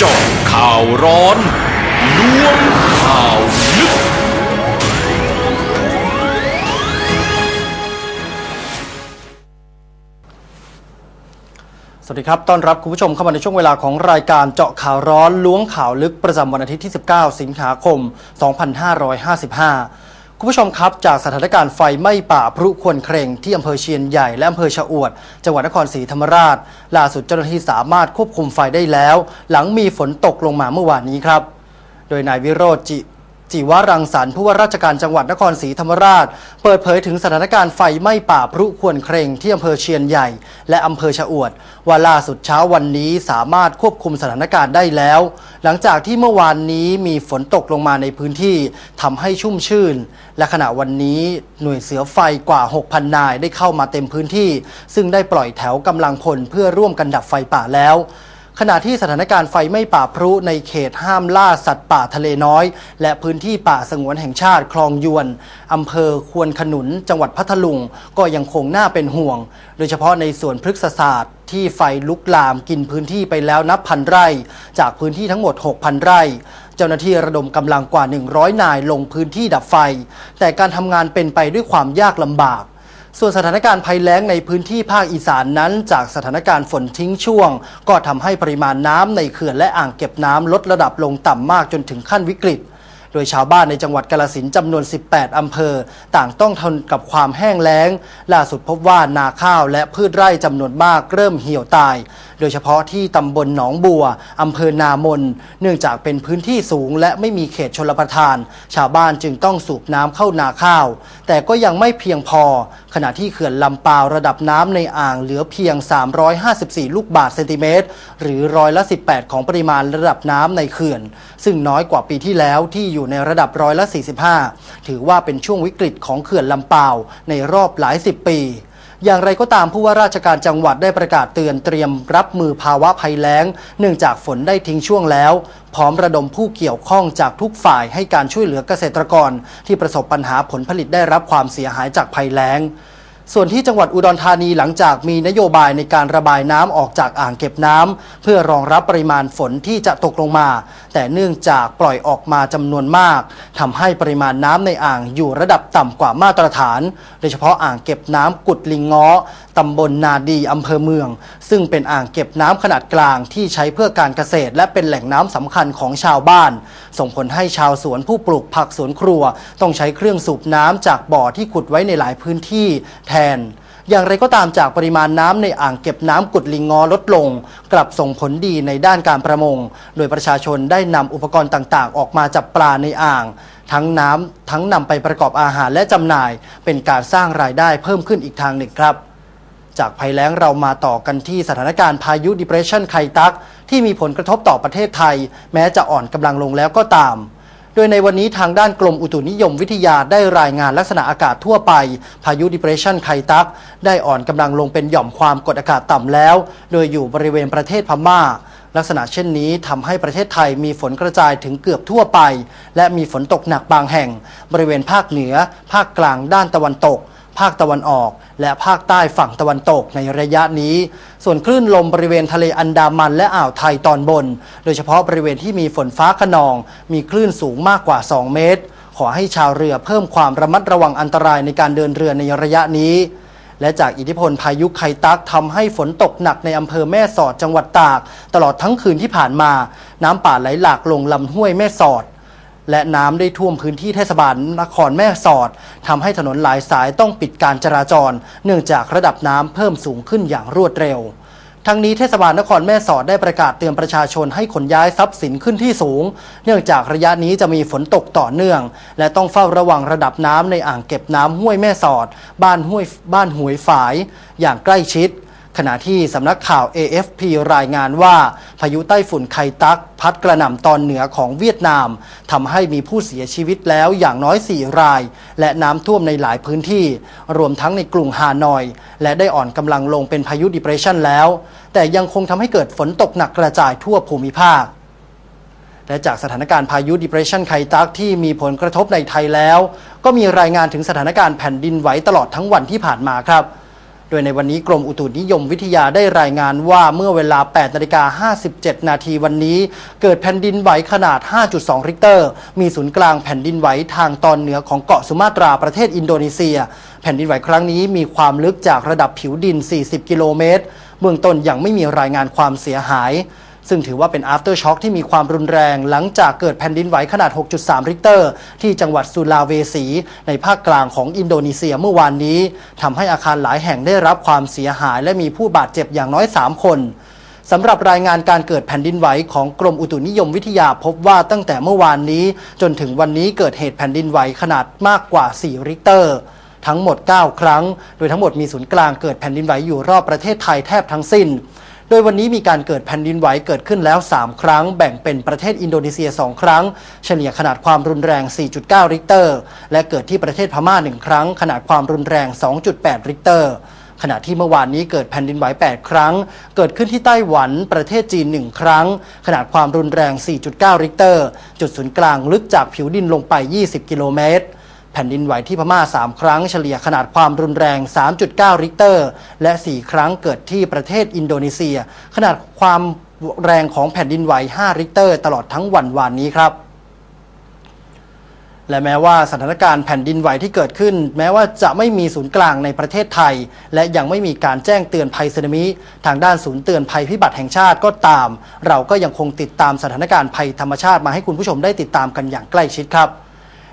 เจาะข่าวร้อนล้วงข่าวลึก สวัสดีครับ ต้อนรับคุณผู้ชมเข้ามาในช่วงเวลาของรายการเจาะข่าวร้อนล้วงข่าวลึกประจำวันอาทิตย์ที่ 19 สิงหาคม 2555 คุณผู้ชมครับ จากสถานการณ์ไฟไหม้ป่าพรุควนเครงที่อำเภอเชียนใหญ่และอำเภอชะอวด จังหวัดนครศรีธรรมราช ล่าสุดเจ้าหน้าที่สามารถควบคุมไฟได้แล้ว หลังมีฝนตกลงมาเมื่อวานนี้ครับ โดยนายวิโรจน์จิ จิวรังสรรค์ผู้ว่าราชการจังหวัดนครศรีธรรมราช เปิดเผยถึงสถานการณ์ไฟไหม้ป่าพรุควนเครงที่อำเภอเชียนใหญ่ และอำเภอชะอวดว่าล่าสุดเช้าวันนี้สามารถควบคุมสถานการณ์ได้แล้ว หลังจากที่เมื่อวานนี้มีฝนตกลงมาในพื้นที่ทำให้ชุ่มชื่น และขณะวันนี้หน่วยเสือไฟกว่า 6,000 นายได้เข้ามาเต็มพื้นที่ ซึ่งได้ปล่อยแถวกำลังพลเพื่อร่วมกันดับไฟป่าแล้ว ขณะที่สถานการณ์ไฟไหม้ป่าพรุในเขตห้ามล่าสัตว์ป่าทะเลน้อย และพื้นที่ป่าสงวนแห่งชาติคลองยวนอำเภอควนขนุน จังหวัดพัทลุง ก็ยังคงน่าเป็นห่วง โดยเฉพาะในส่วนพฤกษศาสตร์ที่ไฟลุกลามกินพื้นที่ไปแล้วนับพันไร่ จากพื้นที่ทั้งหมด 6,000 ไร่ เจ้าหน้าที่ระดมกำลังกว่า 100 นายลงพื้นที่ดับไฟ แต่การทำงานเป็นไปด้วยความยากลำบาก ส่วนสถานการณ์ภัยแล้งในพื้นที่ภาคอีสานนั้น จากสถานการณ์ฝนทิ้งช่วง ก็ทำให้ปริมาณน้ำในเขื่อนและอ่างเก็บน้ำลดระดับลงต่ำมากจนถึงขั้นวิกฤต โดยชาวบ้านในจังหวัดกาลสินจำนวน 18 อำเภอ ต่างต้องทนกับความแห้งแล้ง ล่าสุดพบว่านาข้าวและพืชไร่จำนวนมากเริ่มเหี่ยวตาย โดยเฉพาะที่ตำบลหนองบัวอำเภอนามน เนื่องจากเป็นพื้นที่สูงและไม่มีเขตชลประทาน ชาวบ้านจึงต้องสูบน้ำเข้านาข้าว แต่ก็ยังไม่เพียงพอขณะที่เขื่อนลำปาวระดับน้ำในอ่างเหลือเพียง 354 ลูกบาศก์เซนติเมตร หรือร้อยละ 18 ของปริมาณระดับน้ำในเขื่อน ซึ่งน้อยกว่าปีที่แล้วที่อยู่ในระดับร้อยละ 45 ถือว่าเป็นช่วงวิกฤตของเขื่อนลำปาวในรอบหลายสิบปี อย่างไรก็ตามผู้ว่าราชการจังหวัดได้ประกาศเตือนเตรียมรับมือภาวะภัยแล้ง เนื่องจากฝนได้ทิ้งช่วงแล้ว พร้อมระดมผู้เกี่ยวข้องจากทุกฝ่ายให้การช่วยเหลือเกษตรกร ที่ประสบปัญหาผลผลิตได้รับความเสียหายจากภัยแล้ง ส่วนที่จังหวัดอุดรธานีหลังจากมีนโยบายในการระบายน้ำออกจากอ่างเก็บน้ำเพื่อรองรับปริมาณฝนที่จะตกลงมา แต่เนื่องจากปล่อยออกมาจำนวนมากทำให้ปริมาณน้ำในอ่างอยู่ระดับต่ำกว่ามาตรฐาน โดยเฉพาะอ่างเก็บน้ำกุดลิงง้อตำบลนาดีอำเภอเมือง ซึ่งเป็นอ่างเก็บน้ำขนาดกลางที่ใช้เพื่อการเกษตร และเป็นแหล่งน้ำสำคัญของชาวบ้าน ส่งผลให้ชาวสวนผู้ปลูกผักสวนครัว ต้องใช้เครื่องสูบน้ำจากบ่อที่ขุดไว้ในหลายพื้นที่แทน อย่างไรก็ตามจากปริมาณน้ำในอ่างเก็บน้ำกุดลิงงอลดลง กลับส่งผลดีในด้านการประมง โดยประชาชนได้นำอุปกรณ์ต่างๆ ออกมาจับปลาในอ่าง ทั้งน้ำทั้งนำไปประกอบอาหารและจำหน่าย เป็นการสร้างรายได้เพิ่มขึ้นอีกทางหนึ่งครับจากภัยแล้งเรามาต่อกันที่สถานการณ์พายุ depression ไคตัก ที่มีผลกระทบต่อประเทศไทย แม้จะอ่อนกำลังลงแล้วก็ตาม ดยในวันนี้ทางด้านกรมอุตุนิยมวิทยาได้รายงานลักษณะอากาศทั่วไป พายุดิเพรสชันไคตัก ได้อ่อนกำลังลงเป็นหย่อมความกดอากาศต่ำแล้ว โดยอยู่บริเวณประเทศพม่าลักษณะเช่นนี้ทำให้ประเทศไทยมีฝนกระจายถึงเกือบทั่วไป และมีฝนตกหนักบางแห่ง บริเวณภาคเหนือ ภาคกลางด้านตะวันตก ภาคตะวันออก และภาคใต้ฝั่งตะวันตกในระยะนี้ ส่วนคลื่นลมบริเวณทะเลอันดามันและอ่าวไทยตอนบน โดยเฉพาะบริเวณที่มีฝนฟ้าขนอง มีคลื่นสูงมากกว่า 2 เมตร ขอให้ชาวเรือเพิ่มความระมัดระวังอันตรายในการเดินเรือในระยะนี้ และจากอิทธิพลพายุไคตักทำให้ฝนตกหนักในอำเภอแม่สอดจังหวัดตาก ตลอดทั้งคืนที่ผ่านมา น้ำป่าไหลหลากลงลำห้วยแม่สอด และน้ำได้ท่วมพื้นที่เทศบาลนครแม่สอดทำให้ถนนหลายสายต้องปิดการจราจร เนื่องจากระดับน้ำเพิ่มสูงขึ้นอย่างรวดเร็วทั้งนี้เทศบาลนครแม่สอดได้ประกาศเตือนประชาชนให้ขนย้ายทรัพย์สินขึ้นที่สูง เนื่องจากระยะนี้จะมีฝนตกต่อเนื่อง และต้องเฝ้าระวังระดับน้ำในอ่างเก็บน้ำห้วยแม่สอด บ้านห้วยบ้านหวยฝาย อย่างใกล้ชิด ขณะที่สำนักข่าว AFP รายงานว่า พายุไต้ฝุ่นไคตัก พัดกระหน่ำตอนเหนือของเวียดนามทำให้มีผู้เสียชีวิตแล้วอย่างน้อย 4 ราย และน้ำท่วมในหลายพื้นที่ รวมทั้งในกรุงฮานอย และได้อ่อนกำลังลงเป็นพายุ depression แล้ว แต่ยังคงทำให้เกิดฝนตกหนักกระจายทั่วภูมิภาคและจากสถานการณ์พายุ depression ไคตักที่มีผลกระทบในไทยแล้ว ก็มีรายงานถึงสถานการณ์แผ่นดินไหวตลอดทั้งวันที่ผ่านมาครับ โดยในวันนี้กรมอุตุนิยมวิทยาได้รายงานว่าเมื่อเวลา 8นาฬิกา57 นาทีวันนี้ เกิดแผ่นดินไหวขนาด 5.2 ริกเตอร์ มีศูนย์กลางแผ่นดินไหวทางตอนเหนือของเกาะสุมาตราประเทศอินโดนีเซีย แผ่นดินไหวครั้งนี้มีความลึกจากระดับผิวดิน 40 กิโลเมตร เบื้องต้นยังไม่มีรายงานความเสียหาย ซึ่งถือว่าเป็น after shock ที่มีความรุนแรงหลังจากเกิดแผ่นดินไหวขนาด 6.3 ริกเตอร์ ที่จังหวัดสุลาเวสี ในภาคกลางของอินโดนีเซียเมื่อวานนี้ทำให้อาคารหลายแห่งได้รับความเสียหายและมีผู้บาดเจ็บอย่างน้อย 3 คนสำหรับรายงานการเกิดแผ่นดินไหวของกรมอุตุนิยมวิทยาพบว่าตั้งแต่เมื่อวานนี้ จนถึงวันนี้เกิดเหตุแผ่นดินไหวขนาดมากกว่า 4 ริกเตอร์ ทั้งหมด 9 ครั้ง โดยทั้งหมดมีศูนย์กลางเกิดแผ่นดินไหวอยู่รอบประเทศไทยแทบทั้งสิ้น โดยวันนี้มีการเกิดแผ่นดินไหวเกิดขึ้นแล้ว 3 ครั้ง แบ่งเป็นประเทศอินโดนีเซีย 2 ครั้ง เฉลี่ยขนาดความรุนแรง 4.9 ริกเตอร์ และเกิดที่ประเทศพม่า 1 ครั้ง ขนาดความรุนแรง 2.8 ริกเตอร์ขณะที่เมื่อวานนี้เกิดแผ่นดินไหว 8 ครั้ง เกิดขึ้นที่ไต้หวันประเทศจีน 1 ครั้ง ขนาดความรุนแรง 4.9 ริกเตอร์ จุดศูนย์กลางลึกจากผิวดินลงไป 20 กิโลเมตร แผ่นดินไหวที่พม่า 3 ครั้งเฉลี่ยขนาดความรุนแรง 3.9 ริกเตอร์ และ 4 ครั้งเกิดที่ประเทศอินโดนีเซีย ขนาดความแรงของแผ่นดินไหว 5 ริกเตอร์ ตลอดทั้งวันวานนี้ครับและแม้ว่าสถานการณ์แผ่นดินไหวที่เกิดขึ้น แม้ว่าจะไม่มีศูนย์กลางในประเทศไทย และยังไม่มีการแจ้งเตือนภัยสึนามิ ทางด้านศูนย์เตือนภัยพิบัติแห่งชาติก็ตาม เราก็ยังคงติดตามสถานการณ์ภัยธรรมชาติมาให้คุณผู้ชมได้ติดตามกันอย่างใกล้ชิดครับ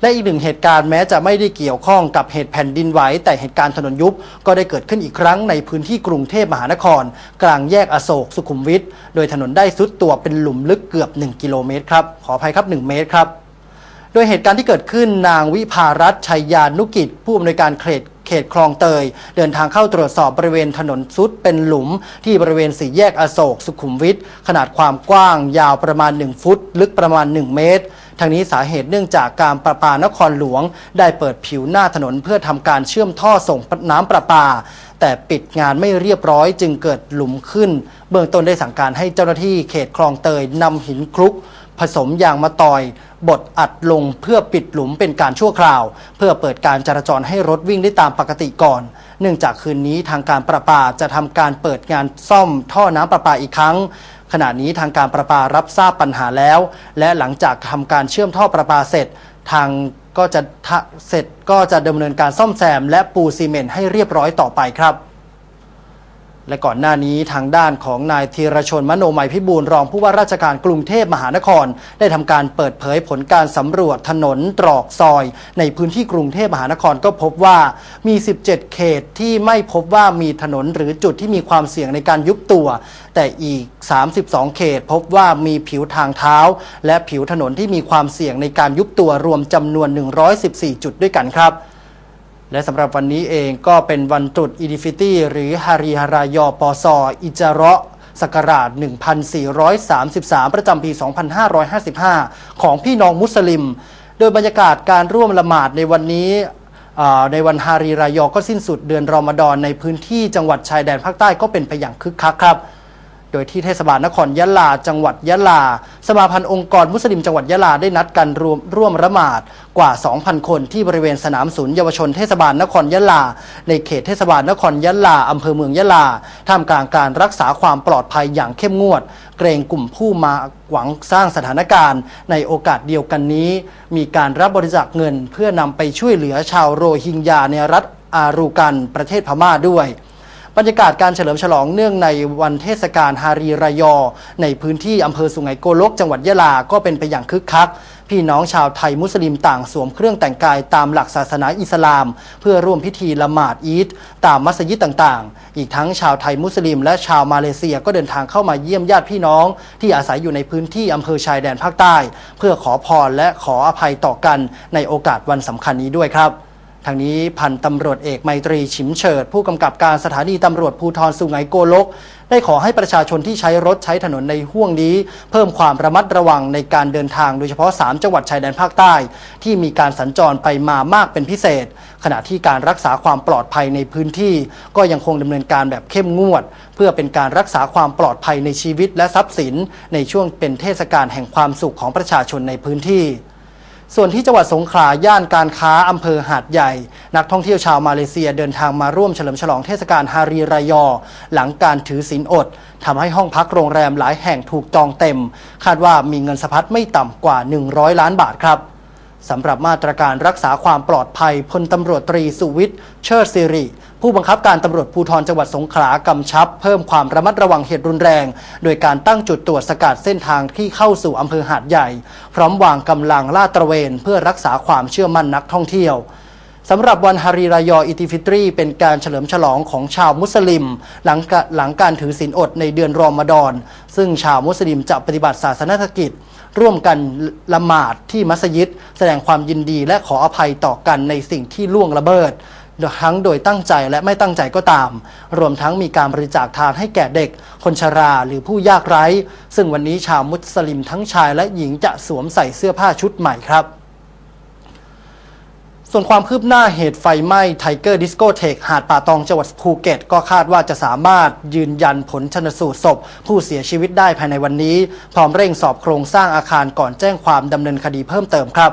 และอีกหนึ่งเหตุการณ์แม้จะไม่ได้เกี่ยวข้องกับเหตุแผ่นดินไหวแต่เหตุการณ์ถนนยุบก็ได้เกิดขึ้นอีกครั้งในพื้นที่กรุงเทพมหานคร กลางแยกอโศกสุขุมวิทโดยถนนได้ซุดตัวเป็นหลุมลึกเกือบ 1 กิโลเมตรครับขออภัยครับ 1 เมตรครับโดยเหตุการณ์ที่เกิดขึ้นนางวิภารัตชัยยานุกิจ ผู้อำนวยการเขตเขตคลองเตย เดินทางเข้าตรวจสอบบริเวณถนนซุดเป็นหลุม ที่บริเวณสี่แยกอโศกสุขุมวิทขนาดความกว้างยาวประมาณ 1 ฟุต ลึกประมาณ 1 เมตร ทางนี้สาเหตุเนื่องจากการประปานครหลวง ได้เปิดผิวหน้าถนนเพื่อทำการเชื่อมท่อส่งน้ำประปา แต่ปิดงานไม่เรียบร้อยจึงเกิดหลุมขึ้น เบื้องต้นได้สั่งการให้เจ้าหน้าที่เขตคลองเตยนำหินคลุก ผสมยางมะตอยบดอัดลงเพื่อปิดหลุมเป็นการชั่วคราว เพื่อเปิดการจราจรให้รถวิ่งได้ตามปกติก่อน เนื่องจากคืนนี้ทางการประปาจะทำการเปิดงานซ่อมท่อน้ำประปาอีกครั้ง ขณะนี้ทางการประปารับทราบปัญหาแล้ว และหลังจากทำการเชื่อมท่อประปาเสร็จ ทางก็จะทะเสร็จก็จะดำเนินการซ่อมแซม และปูซีเมนต์ให้เรียบร้อยต่อไปครับ และก่อนหน้านี้ทางด้านของนายธีรชนมโนมัยพิบูลรองผู้ว่าราชการกรุงเทพมหานคร ได้ทำการเปิดเผยผลการสำรวจถนนตรอกซอย ในพื้นที่กรุงเทพมหานครก็พบว่ามี 17 เขตที่ไม่พบว่ามีถนนหรือจุดที่มีความเสี่ยงในการยุบตัว แต่อีก 32 เขตพบว่ามีผิวทางเท้า และผิวถนนที่มีความเสี่ยงในการยุบตัวรวมจำนวน 114 จุดด้วยกันครับ และสำหรับวันนี้เองก็เป็นวันตรุษอีดิฟิตี้หรือฮารีฮารายอปอซออิจาระศักราช 1433 ประจำปี 2555 ของพี่น้องมุสลิม โดยบรรยากาศการร่วมละหมาดในวันนี้ในวันฮารีรายอก็สิ้นสุดเดือนรอมฎอนในพื้นที่จังหวัดชายแดนภาคใต้ก็เป็นไปอย่างคึกคักครับ โดยที่เทศบาลนครยะลา จังหวัดยะลา สมาพันธ์องค์กรมุสลิมจังหวัดยะลาได้นัดกันรวมร่วมละหมาดกว่า 2,000 คนที่บริเวณสนามศูนย์เยาวชนเทศบาลนครยะลา ในเขตเทศบาลนครยะลาอำเภอเมืองยะลาท่ามกลางการรักษาความปลอดภัยอย่างเข้มงวด เกรงกลุ่มผู้มาหวังสร้างสถานการณ์ ในโอกาสเดียวกันนี้ มีการรับบริจาคเงิน เพื่อนำไปช่วยเหลือชาวโรฮิงญาในรัฐอารูกันประเทศพม่าด้วย บรรยากาศการเฉลิมฉลองเนื่องในวันเทศกาลฮารีรายอ ในพื้นที่อำเภอสุไหงโกลก จังหวัดยะลาก็เป็นไปอย่างคึกคัก พี่น้องชาวไทยมุสลิมต่างสวมเครื่องแต่งกายตามหลักศาสนาอิสลาม เพื่อร่วมพิธีละหมาดอีดตามมัสยิดต่างๆ อีกทั้งชาวไทยมุสลิม และชาวมาเลเซียก็เดินทางเข้ามาเยี่ยมญาติพี่น้อง ที่อาศัยอยู่ในพื้นที่อำเภอชายแดนภาคใต้ เพื่อขอพรและขออภัยต่อกันในโอกาสวันสำคัญนี้ด้วยครับ ทางนี้พันตำรวจเอกไมตรีฉิมเฉิด ผู้กำกับการสถานีตำรวจภูธรสุไหงโกลก ได้ขอให้ประชาชนที่ใช้รถใช้ถนนในห่วงนี้ เพิ่มความระมัดระวังในการเดินทางโดยเฉพาะ 3 จังหวัดชายแดนภาคใต้ ที่มีการสัญจรไปมามากเป็นพิเศษ ขณะที่การรักษาความปลอดภัยในพื้นที่ ก็ยังคงดำเนินการแบบเข้มงวด เพื่อเป็นการรักษาความปลอดภัยในชีวิตและทรัพย์สิน ในช่วงเป็นเทศกาลแห่งความสุขของประชาชนในพื้นที่ ส่วนที่จังหวัดสงขลาย่านการค้าอำเภอหาดใหญ่ นักท่องเที่ยวชาวมาเลเซียเดินทางมาร่วมเฉลิมฉลองเทศกาลฮารีรายอ หลังการถือศีลอดทำให้ห้องพักโรงแรมหลายแห่งถูกจองเต็ม คาดว่ามีเงินสะพัดไม่ต่ำกว่า 100 ล้านบาทครับ สำหรับมาตรการรักษาความปลอดภัยพลตำรวจตรีสุวิทย์ เชิดสิริ ผู้บังคับการตำรวจภูธรจังหวัดสงขลากำชับ เพิ่มความระมัดระวังเหตุรุนแรง โดยการตั้งจุดตรวจสกัดเส้นทางที่เข้าสู่อำเภอหาดใหญ่ พร้อมวางกำลังลาดตระเวน เพื่อรักษาความเชื่อมั่นนักท่องเที่ยวสำหรับวันฮารีรายออิติฟิตรี เป็นการเฉลิมฉลองของชาวมุสลิม หลังกะหลังการถือศีลอดในเดือนรอมฎอน ซึ่งชาวมุสลิมจะปฏิบัติศาสนกิจ ร่วมกันละหมาดที่มัสยิด แสดงความยินดีและขออภัยต่อกันในสิ่งที่ล่วงละเบิดทั้งโดยตั้งใจและไม่ตั้งใจก็ตาม รวมทั้งมีการบริจาคทานให้แก่เด็ก คนชราหรือผู้ยากไร้ ซึ่งวันนี้ชาวมุสลิมทั้งชายและหญิงจะสวมใส่เสื้อผ้าชุดใหม่ครับ ส่วนความคืบหน้าเหตุไฟไหม้ไทเกอร์ดิสโกเทคหาดป่าตองจังหวัดภูเก็ต ก็คาดว่าจะสามารถยืนยันผลชนสูตรศพ ผู้เสียชีวิตได้ภายในวันนี้ พร้อมเร่งสอบโครงสร้างอาคารก่อนแจ้งความดำเนินคดีเพิ่มเติมครับ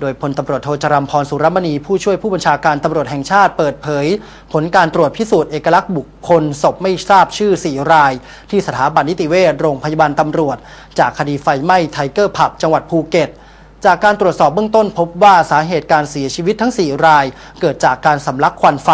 โดยพลตำรวจโทจรัมพรสุรมณีผู้ช่วยผู้บัญชาการตำรวจแห่งชาติเปิดเผย ผลการตรวจพิสูจน์เอกลักษณ์บุคคลศพไม่ทราบชื่อ 4 ราย ที่สถาบันนิติเวชโรงพยาบาลตำรวจ จากคดีไฟไหม้ไทเกอร์ผับจังหวัดภูเก็ต จากการตรวจสอบเบื้องต้นพบว่าสาเหตุการเสียชีวิตทั้ง 4 ราย เกิดจากการสำลักควันไฟ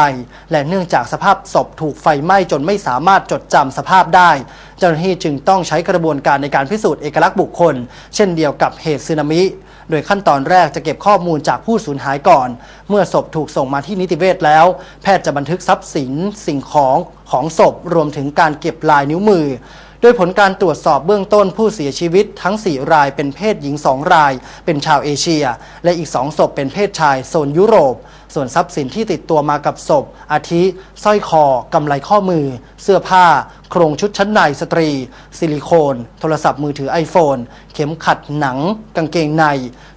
และเนื่องจากสภาพศพถูกไฟไหม้จนไม่สามารถจดจำสภาพได้ เจ้าหน้าที่จึงต้องใช้กระบวนการในการพิสูจน์เอกลักษณ์บุคคล เช่นเดียวกับเหตุสึนามิ โดยขั้นตอนแรกจะเก็บข้อมูลจากผู้สูญหายก่อน เมื่อศพถูกส่งมาที่นิติเวชแล้ว แพทย์จะบันทึกทรัพย์สินสิ่งของของศพรวมถึงการเก็บลายนิ้วมือ โดยผลการตรวจสอบเบื้องต้นผู้เสียชีวิตทั้ง 4 รายเป็นเพศหญิง 2 ราย เป็นชาวเอเชีย และอีก 2 ศพเป็นเพศชายโซนยุโรป ส่วนทรัพย์สินที่ติดตัวมากับศพ อาทิ สร้อยคอ กำไลข้อมือ เสื้อผ้า โครงชุดชั้นในสตรี ซิลิโคน โทรศัพท์มือถือ iPhone เข็มขัดหนัง กางเกงใน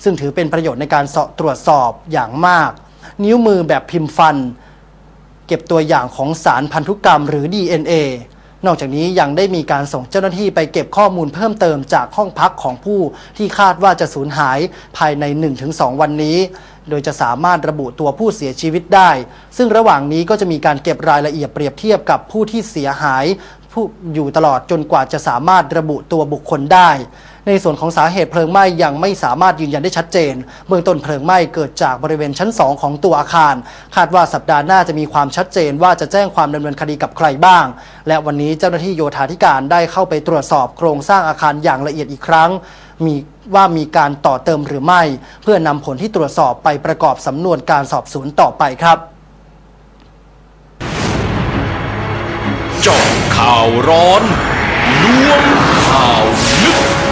ซึ่งถือเป็นประโยชน์ในการสอบตรวจสอบอย่างมาก นิ้วมือแบบพิมพ์ฟัน เก็บตัวอย่างของสารพันธุกรรมหรือ DNA นอกจากนี้ยังได้มีการส่งเจ้าหน้าที่ไปเก็บข้อมูลเพิ่มเติมจากห้องพักของผู้ที่คาดว่าจะสูญหายภายใน 1-2 วันนี้ โดยจะสามารถระบุตัวผู้เสียชีวิตได้ ซึ่งระหว่างนี้ก็จะมีการเก็บรายละเอียดเปรียบเทียบกับผู้ที่เสียหายผู้อยู่ตลอดจนกว่าจะสามารถระบุตัวบุคคลได้ ในส่วนของสาเหตุเพลิงไหม้ยังไม่สามารถยืนยันได้ชัดเจน เบื้องต้นเพลิงไหม้เกิดจากบริเวณชั้น 2 ของตัวอาคาร คาดว่าสัปดาห์หน้าจะมีความชัดเจนว่าจะแจ้งความดำเนินคดีกับใครบ้าง และวันนี้เจ้าหน้าที่โยธาธิการได้เข้าไปตรวจสอบโครงสร้างอาคารอย่างละเอียดอีกครั้ง มีว่ามีการต่อเติมหรือไม่ เพื่อนำผลที่ตรวจสอบไปประกอบสำนวนการสอบสวนต่อไปครับจาะข่าวร้อนล้วงข่าวลึก